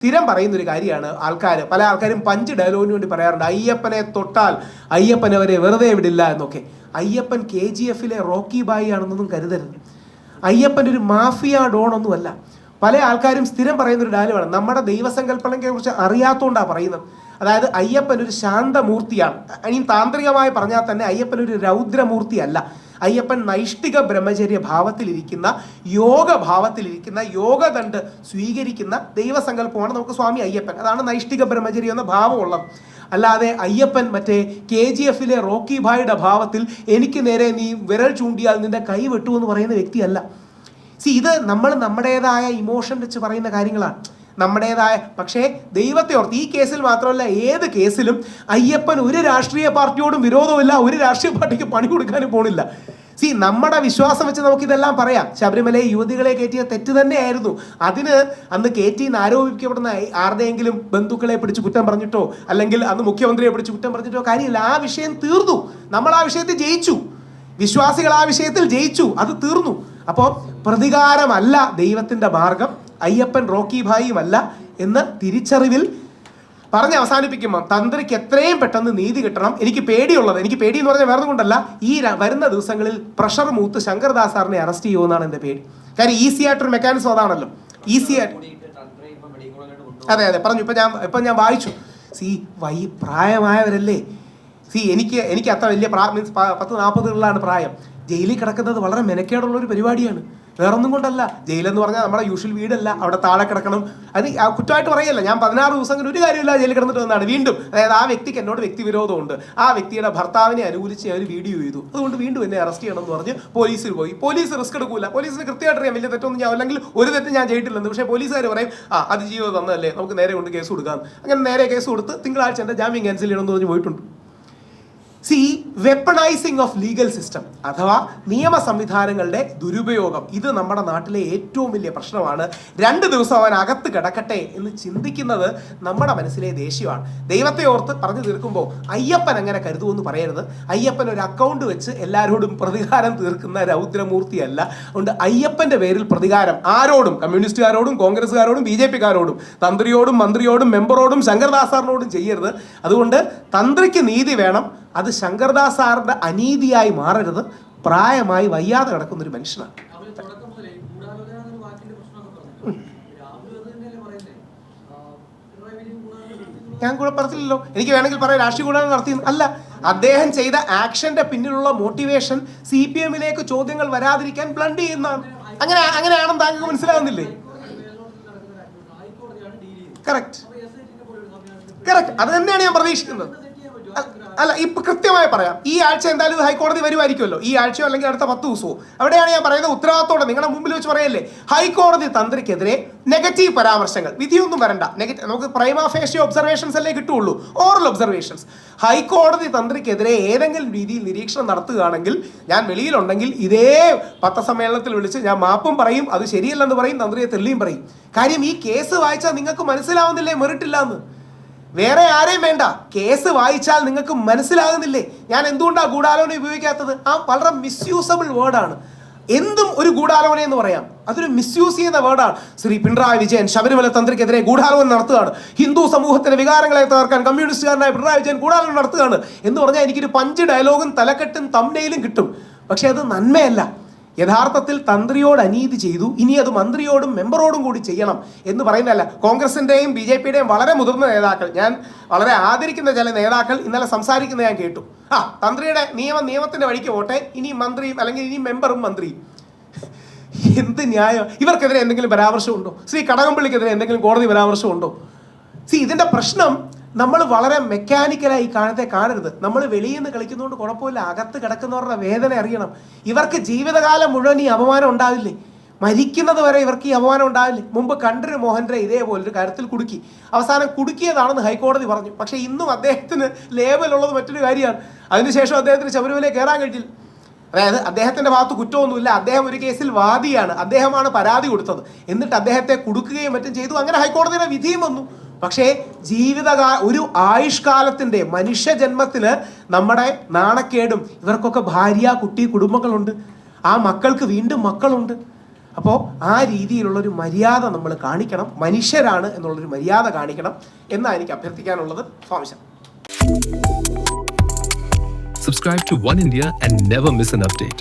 സ്ഥിരം പറയുന്ന ഒരു കാര്യമാണ് ആൾക്കാർ പല ആൾക്കാരും പഞ്ച് ഡയലോഗിന് വേണ്ടി പറയാറുണ്ട്. അയ്യപ്പനെ തൊട്ടാൽ അയ്യപ്പൻ അവരെ വെറുതെ വിടില്ല എന്നൊക്കെ. അയ്യപ്പൻ കെ ജി എഫിലെ റോക്കി ബായി ആണെന്നൊന്നും കരുതരുത്. അയ്യപ്പൻ ഒരു മാഫിയ ഡോൺ ഒന്നുമല്ല പല ആൾക്കാരും സ്ഥിരം പറയുന്ന ഒരു ഡയലോഗാണ്. നമ്മുടെ ദൈവസങ്കല്പനയെ കുറിച്ച് അറിയാത്തോണ്ടാണ് പറയുന്നത്. അതായത് അയ്യപ്പൻ ഒരു ശാന്തമൂർത്തിയാണ്. ഇനി താന്ത്രികമായി പറഞ്ഞാൽ തന്നെ അയ്യപ്പൻ ഒരു രൗദ്രമൂർത്തിയല്ല. അയ്യപ്പൻ നൈഷ്ഠിക ബ്രഹ്മചര്യ ഭാവത്തിലിരിക്കുന്ന യോഗ ഭാവത്തിലിരിക്കുന്ന യോഗദണ്ഡ് സ്വീകരിക്കുന്ന ദൈവസങ്കല്പമാണ് നമുക്ക് സ്വാമി അയ്യപ്പൻ. അതാണ് നൈഷ്ഠിക ബ്രഹ്മചര്യം എന്ന ഭാവമുള്ളത്. അല്ലാതെ അയ്യപ്പൻ മറ്റേ കെ ജി എഫിലെ റോക്കി ഭായുടെ ഭാവത്തിൽ എനിക്ക് നേരെ നീ വിരൽ ചൂണ്ടിയാൽ നിന്റെ കൈ വെട്ടു എന്ന് പറയുന്ന വ്യക്തിയല്ല. സി ഇത് നമ്മൾ നമ്മുടേതായ ഇമോഷൻ വെച്ച് പറയുന്ന കാര്യങ്ങളാണ്. നമ്മുടേതായ പക്ഷേ ദൈവത്തെ ഓർത്ത് ഈ കേസിൽ മാത്രമല്ല ഏത് കേസിലും അയ്യപ്പൻ ഒരു രാഷ്ട്രീയ പാർട്ടിയോടും വിരോധമില്ല ഒരു രാഷ്ട്രീയ പാർട്ടിക്ക് പണി കൊടുക്കാനും പോണില്ല. സി നമ്മുടെ വിശ്വാസം വെച്ച് നമുക്കിതെല്ലാം പറയാം. ശബരിമലയെ യുവതികളെ കയറ്റിയ തെറ്റ് തന്നെയായിരുന്നു. അതിന് അന്ന് കയറ്റി എന്ന് ആരോപിക്കപ്പെടുന്ന ആരുടെയെങ്കിലും ബന്ധുക്കളെ പിടിച്ച് കുറ്റം പറഞ്ഞിട്ടോ അല്ലെങ്കിൽ അന്ന് മുഖ്യമന്ത്രിയെ പിടിച്ച് കുറ്റം പറഞ്ഞിട്ടോ കാര്യമില്ല. ആ വിഷയം തീർന്നു. നമ്മൾ ആ വിഷയത്തിൽ ജയിച്ചു. വിശ്വാസികൾ ആ വിഷയത്തിൽ ജയിച്ചു. അത് തീർന്നു. അപ്പോൾ പ്രതികാരമല്ല ദൈവത്തിന്റെ മാർഗം. അയ്യപ്പൻ റോക്കി ഭായിയുമല്ല എന്ന തിരിച്ചറിവിൽ പറഞ്ഞ് അവസാനിപ്പിക്കുമ്പോൾ തന്ത്രിക്ക് എത്രയും പെട്ടെന്ന് നീതി കിട്ടണം. എനിക്ക് പേടിയുള്ളത്. എനിക്ക് പേടി എന്ന് പറഞ്ഞാൽ വേറെ കൊണ്ടല്ല. ഈ വരുന്ന ദിവസങ്ങളിൽ പ്രഷർ മൂത്ത് ശങ്കർദാസ് സാറിനെ അറസ്റ്റ് ചെയ്യുമെന്നാണ് എന്റെ പേടി. കാര്യം ഈസി ആയിട്ടൊരു മെക്കാനിസം അതാണല്ലോ. ഈസി ആയിട്ട് അതെ അതെ. പറഞ്ഞു. ഇപ്പം ഞാൻ ഇപ്പം ഞാൻ വായിച്ചു. C Y പ്രായമായവരല്ലേ? സി എനിക്ക് എനിക്ക് അത്ര വലിയ പ്രാ മീൻസ് പത്ത് നാൽപ്പതുകളിലാണ് പ്രായം. ജയിലിൽ കിടക്കുന്നത് വളരെ മെനക്കേടുള്ള ഒരു പരിപാടിയാണ്. വേറൊന്നും കൊണ്ടല്ല. ജയിലെന്ന് പറഞ്ഞാൽ നമ്മുടെ യൂഷ്വൽ വീടല്ല. അവിടെ താഴെ കിടക്കണം. അത് കുറ്റമായിട്ട് പറയല്ല. ഞാൻ പതിനാറ് ദിവസം അങ്ങനെ ഒരു കാര്യമില്ല ജയിലിൽ കിടന്നിട്ട് വന്നാണ് വീണ്ടും. അതായത് ആ വ്യക്തിക്ക് എന്നോട് വ്യക്തിവിരോധമുണ്ട്. ആ വ്യക്തിയുടെ ഭർത്താവിനെ അനുകൂലിച്ച് ഞാൻ വീഡിയോ ചെയ്തു. അതുകൊണ്ട് വീണ്ടും എന്നെ അറസ്റ്റ് ചെയ്യണം എന്ന് പറഞ്ഞ് പോലീസിൽ പോയി. പോലീസ് റിസ്ക് എടുക്കൂല. പോലീസിന് കൃത്യമായിട്ട് അറിയാം. വലിയ തെറ്റൊന്നും ഞാൻ അല്ലെങ്കിൽ ഒരു തെറ്റ് ഞാൻ ചെയ്തിട്ടില്ലെന്ന്. പക്ഷേ പോലീസുകാർ പറയും ആ അത് ജീവിതം തന്നതല്ലേ നമുക്ക് നേരെ കൊണ്ട് കേസ് കൊടുക്കാം. അങ്ങനെ നേരെ കേസ് കൊടുത്ത് തിങ്കളാഴ്ച എന്റെ ജാമ്യം ക്യാൻസൽ ചെയ്യണമെന്ന് പറഞ്ഞ് പോയിട്ടുണ്ട്. സി വെപ്പണൈസിങ് ഓഫ് ലീഗൽ സിസ്റ്റം അഥവാ നിയമ സംവിധാനങ്ങളുടെ ദുരുപയോഗം. ഇത് നമ്മുടെ നാട്ടിലെ ഏറ്റവും വലിയ പ്രശ്നമാണ്. രണ്ട് ദിവസം അവൻ അകത്ത് കിടക്കട്ടെ എന്ന് ചിന്തിക്കുന്നത് നമ്മുടെ മനസ്സിലെ ദേഷ്യമാണ്. ദൈവത്തെ ഓർത്ത് പറഞ്ഞു തീർക്കുമ്പോൾ അയ്യപ്പൻ അങ്ങനെ കരുതുമെന്ന് പറയരുത്. അയ്യപ്പൻ ഒരു അക്കൗണ്ട് വെച്ച് എല്ലാവരോടും പ്രതികാരം തീർക്കുന്ന രൗദ്രമൂർത്തിയല്ല. അതുകൊണ്ട് അയ്യപ്പന്റെ പേരിൽ പ്രതികാരം ആരോടും കമ്മ്യൂണിസ്റ്റുകാരോടും കോൺഗ്രസ്സുകാരോടും ബി ജെ പിക്കാരോടും തന്ത്രിയോടും മന്ത്രിയോടും മെമ്പറോടും ശങ്കർദാസാറിനോടും ചെയ്യരുത്. അതുകൊണ്ട് തന്ത്രിക്ക് നീതി വേണം അത് ശങ്കർദാസ് സാറിന്റെ അനീതിയായി മാറരുത് പ്രായമായി വയ്യാതെ കിടക്കുന്ന ഒരു മനുഷ്യനാണ് ഞാൻ കൂടെ പറഞ്ഞില്ലല്ലോ. എനിക്ക് വേണമെങ്കിൽ പറയാം രാഷ്ട്രീയ ഗൂഢാലോചന നടത്തി അല്ല അദ്ദേഹം ചെയ്ത ആക്ഷന്റെ പിന്നിലുള്ള മോട്ടിവേഷൻ സി പി എമ്മിലേക്ക് ചോദ്യങ്ങൾ വരാതിരിക്കാൻ ബ്ലണ്ട് ചെയ്യുന്നതാണ്. അങ്ങനെ അങ്ങനെയാണെന്ന് താങ്കൾക്ക് മനസ്സിലാകുന്നില്ലേ. കറക്റ്റ് കറക്റ്റ് അത് തന്നെയാണ് ഞാൻ പ്രതീക്ഷിക്കുന്നത്. അല്ല ഇപ്പൊ കൃത്യമായി പറയാം. ഈ ആഴ്ച എന്തായാലും ഹൈക്കോടതി വരുമായിരിക്കുമല്ലോ. ഈ ആഴ്ചയോ അല്ലെങ്കിൽ അടുത്ത പത്ത് ദിവസവും അവിടെയാണ് ഞാൻ പറയുന്നത് ഉത്തരവാദിത്തോടെ നിങ്ങളുടെ മുമ്പിൽ വെച്ച് പറയല്ലേ? ഹൈക്കോടതി തന്ത്രിക്കെതിരെ നെഗറ്റീവ് പരാമർശങ്ങൾ. വിധിയൊന്നും വരണ്ട. നെഗറ്റീവ് നമുക്ക് പ്രൈമാഫേഷ്യ ഒബ്സർവേഷൻസ് അല്ലേ കിട്ടുള്ളൂ ഓറൽ ഒബ്സർവേഷൻസ്. ഹൈക്കോടതി തന്ത്രിക്കെതിരെ ഏതെങ്കിലും രീതിയിൽ നിരീക്ഷണം നടത്തുകയാണെങ്കിൽ ഞാൻ വെളിയിലുണ്ടെങ്കിൽ ഇതേ പത്രസമ്മേളനത്തിൽ വിളിച്ച് ഞാൻ മാപ്പും പറയും അത് ശരിയല്ലെന്ന് പറയും തന്ത്രിയെ തെളിയും പറയും. കാര്യം ഈ കേസ് വായിച്ചാൽ നിങ്ങൾക്ക് മനസ്സിലാവുന്നില്ലേ? മെറിട്ടില്ല എന്ന് വേറെ ആരെയും വേണ്ട. കേസ് വായിച്ചാൽ നിങ്ങൾക്ക് മനസ്സിലാകുന്നില്ലേ? ഞാൻ എന്തുകൊണ്ടാണ് ഗൂഢാലോചന ഉപയോഗിക്കാത്തത്? ആ വളരെ മിസ്യൂസബിൾ വേർഡാണ് എന്തും ഒരു ഗൂഢാലോചന എന്ന് പറയാം. അതൊരു മിസ്യൂസ് ചെയ്യുന്ന വേർഡാണ് ശ്രീ പിണറായി വിജയൻ ശബരിമല തന്ത്രിക്കെതിരെ ഗൂഢാലോചന നടത്തുകയാണ്. ഹിന്ദു സമൂഹത്തിന്റെ വികാരങ്ങളെ തകർക്കാൻ കമ്മ്യൂണിസ്റ്റുകാരനായ പിണറായി വിജയൻ ഗൂഢാലോചന നടത്തുകയാണ്. എന്ന് പറഞ്ഞാൽ എനിക്കൊരു പഞ്ച് ഡയലോഗും തലക്കെട്ടും തമ്നയിലും കിട്ടും. പക്ഷെ അത് നന്മയല്ല. യഥാർത്ഥത്തിൽ തന്ത്രിയോട് അനീതി ചെയ്തു. ഇനി അത് മന്ത്രിയോടും മെമ്പറോടും കൂടി ചെയ്യണം എന്ന് പറയുന്നതല്ല. കോൺഗ്രസിന്റെയും ബി ജെ പിയുടെയും വളരെ മുതിർന്ന നേതാക്കൾ. ഞാൻ വളരെ ആദരിക്കുന്ന ചില നേതാക്കൾ ഇന്നലെ സംസാരിക്കുന്നത് ഞാൻ കേട്ടു. ആ തന്ത്രിയുടെ നിയമ നിയമത്തിന്റെ വഴിക്ക് പോട്ടെ. ഇനി മന്ത്രിയും അല്ലെങ്കിൽ ഇനി മെമ്പറും മന്ത്രിയും. എന്ത് ന്യായം? ഇവർക്കെതിരെ എന്തെങ്കിലും പരാമർശമുണ്ടോ? ശ്രീ കടകംപള്ളിക്കെതിരെ എന്തെങ്കിലും കോടതി പരാമർശമുണ്ടോ? സി ഇതിന്റെ പ്രശ്നം നമ്മൾ വളരെ മെക്കാനിക്കലായി കാണത്തെ കാണരുത്. നമ്മൾ വെളിയിൽ നിന്ന് കളിക്കുന്നതുകൊണ്ട് കുഴപ്പമില്ല. അകത്ത് കിടക്കുന്നവരുടെ വേദന അറിയണം. ഇവർക്ക് ജീവിതകാലം മുഴുവൻ ഈ അപമാനം ഉണ്ടാവില്ലേ? മരിക്കുന്നത് വരെ ഇവർക്ക് ഈ അപമാനം ഉണ്ടാവില്ലേ? മുമ്പ് കണ്ടൊരു മോഹൻറെ ഇതേപോലെ ഒരു കാര്യത്തിൽ കുടുക്കി. അവസാനം കുടുക്കിയതാണെന്ന് ഹൈക്കോടതി പറഞ്ഞു. പക്ഷേ ഇന്നും അദ്ദേഹത്തിന് ലേബലുള്ളത് മറ്റൊരു കാര്യമാണ്. അതിനുശേഷം അദ്ദേഹത്തിന് ശബരിമലയിൽ കയറാൻ കഴിഞ്ഞില്ല. അതായത് അദ്ദേഹത്തിന്റെ ഭാഗത്ത് കുറ്റമൊന്നുമില്ല. അദ്ദേഹം ഒരു കേസിൽ വാദിയാണ്. അദ്ദേഹമാണ് പരാതി കൊടുത്തത്. എന്നിട്ട് അദ്ദേഹത്തെ കുടുക്കുകയും മറ്റും ചെയ്തു. അങ്ങനെ ഹൈക്കോടതിയുടെ വിധിയും വന്നു. പക്ഷേ ജീവിതകാല ഒരു ആയുഷ്കാലത്തിന്റെ മനുഷ്യജന്മത്തിന് നമ്മുടെ നാണക്കേടും ഇവർക്കൊക്കെ ഭാര്യ കുട്ടി കുടുംബങ്ങളുണ്ട്. ആ മക്കൾക്ക് വീണ്ടും മക്കളുണ്ട്. അപ്പോൾ ആ രീതിയിലുള്ളൊരു മര്യാദ നമ്മൾ കാണിക്കണം. മനുഷ്യരാണ് എന്നുള്ളൊരു മര്യാദ കാണിക്കണം എന്നാണ് എനിക്ക് അഭ്യർത്ഥിക്കാനുള്ളത്. സ്വാംശം Subscribe to One India and never miss an update.